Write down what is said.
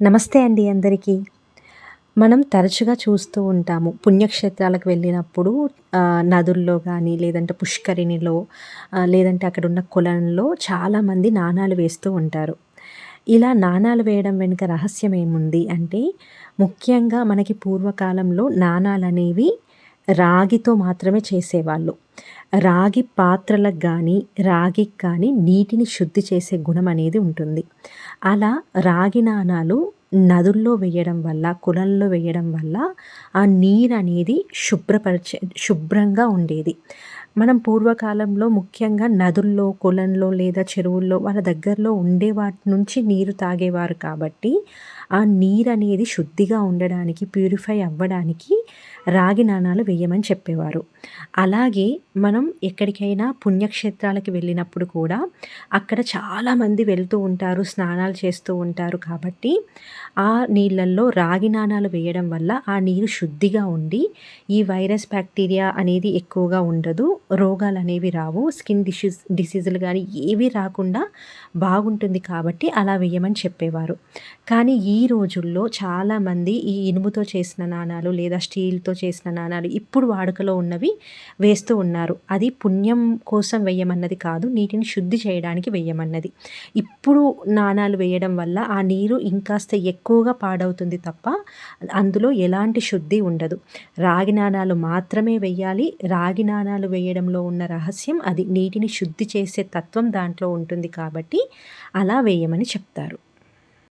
నమస్తే అండి అందరికీ. మనం తరచుగా చూస్తూ ఉంటాము పుణ్యక్షేత్రాలకు వెళ్ళినప్పుడు నదుల్లో కానీ లేదంటే పుష్కరిణిలో లేదంటే అక్కడ ఉన్న కులంలో చాలామంది నాణాలు వేస్తూ ఉంటారు. ఇలా నాణాలు వేయడం వెనుక రహస్యం ఏముంది అంటే ముఖ్యంగా మనకి పూర్వకాలంలో నాణాలు అనేవి రాగితో మాత్రమే చేసేవాళ్ళు. రాగి పాత్రలకు కానీ రాగికి కానీ నీటిని శుద్ధి చేసే గుణం అనేది ఉంటుంది. అలా రాగి నాణాలు నదుల్లో వేయడం వల్ల కులల్లో వేయడం వల్ల ఆ నీరు అనేది శుభ్రపరిచే శుభ్రంగా ఉండేది. మనం పూర్వకాలంలో ముఖ్యంగా నదుల్లో కులంలో లేదా చెరువుల్లో వాళ్ళ దగ్గరలో ఉండే వాటి నుంచి నీరు తాగేవారు కాబట్టి ఆ నీరు అనేది శుద్ధిగా ఉండడానికి ప్యూరిఫై అవ్వడానికి రాగి నాణాలు వేయమని చెప్పేవారు. అలాగే మనం ఎక్కడికైనా పుణ్యక్షేత్రాలకు వెళ్ళినప్పుడు కూడా అక్కడ చాలామంది వెళ్తూ ఉంటారు స్నానాలు చేస్తూ ఉంటారు కాబట్టి ఆ నీళ్ళల్లో రాగి నాణాలు వేయడం వల్ల ఆ నీరు శుద్ధిగా ఉండి ఈ వైరస్ బ్యాక్టీరియా అనేది ఎక్కువగా ఉండదు రోగాలు అనేవి రావు స్కిన్ డిసీజ్ డిసీజులు కానీ ఏవి రాకుండా బాగుంటుంది కాబట్టి అలా వేయమని చెప్పేవారు. కానీ ఈ రోజుల్లో చాలామంది ఈ ఇనుముతో చేసిన నాణాలు లేదా స్టీల్తో చేసిన నాణాలు ఇప్పుడు వాడుకలో ఉన్నవి వేస్తూ ఉన్నారు. అది పుణ్యం కోసం వేయమన్నది కాదు నీటిని శుద్ధి చేయడానికి వేయమన్నది. ఇప్పుడు నాణాలు వేయడం వల్ల ఆ నీరు ఇంకాస్త ఎక్కువగా పాడవుతుంది తప్ప అందులో ఎలాంటి శుద్ధి ఉండదు. రాగి నాణాలు మాత్రమే వేయాలి. రాగి నాణాలు వేయడంలో ఉన్న రహస్యం అది. నీటిని శుద్ధి చేసే తత్వం దాంట్లో ఉంటుంది కాబట్టి అలా వేయమని చెప్తారు.